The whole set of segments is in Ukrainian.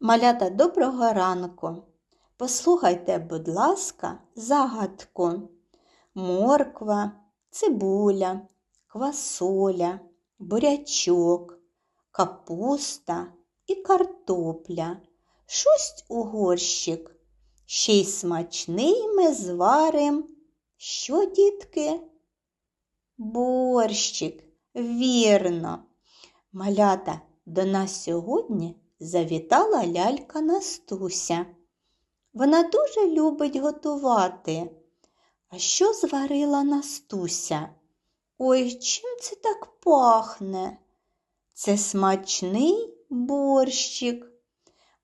Малята, доброго ранку. Послухайте, будь ласка, загадку. Морква, цибуля, квасоля, бурячок, капуста і картопля. Шусть у горщик. Ще й смачний ми зварим. Що, дітки? Борщик, вірно. Малята, до нас сьогодні завітала лялька Настуся. Вона дуже любить готувати. А що зварила Настуся? Ой, чим це так пахне? Це смачний борщик.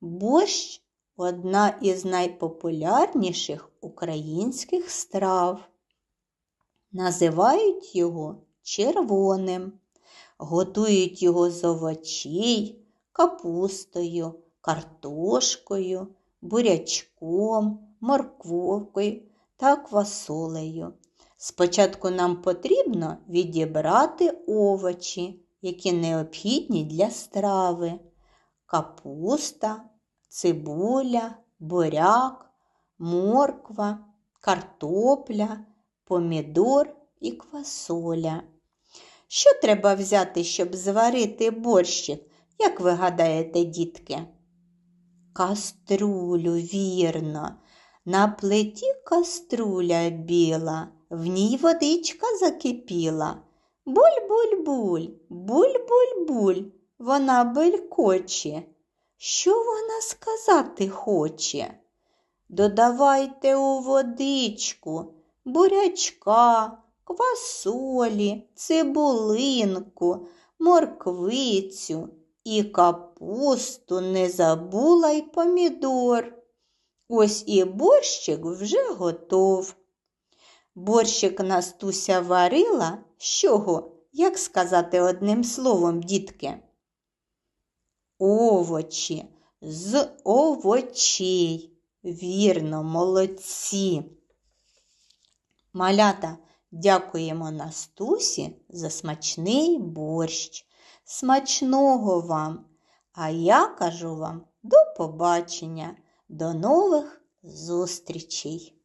Борщ одна із найпопулярніших українських страв. Називають його червоним, готують його з овочей, капустою, картошкою, бурячком, морквовкою та квасолею. Спочатку нам потрібно відібрати овочі, які необхідні для страви. Капуста, цибуля, буряк, морква, картопля, помідор і квасоля. Що треба взяти, щоб зварити борщик? Як ви гадаєте, дітки? Каструлю, вірно. На плиті каструля біла, в ній водичка закипіла. Буль-буль-буль, буль-буль-буль, вона белькоче. Що вона сказати хоче? Додавайте у водичку бурячка, квасолі, цибулинку, морквицю і капусту не забула й помідор. Ось і борщик вже готов. Борщик Настуся варила з чого, як сказати одним словом, дітки? Овочі з овочей. Вірно, молодці. Малята, дякуємо Настусі за смачний борщ. Смачного вам! А я кажу вам до побачення, до нових зустрічей!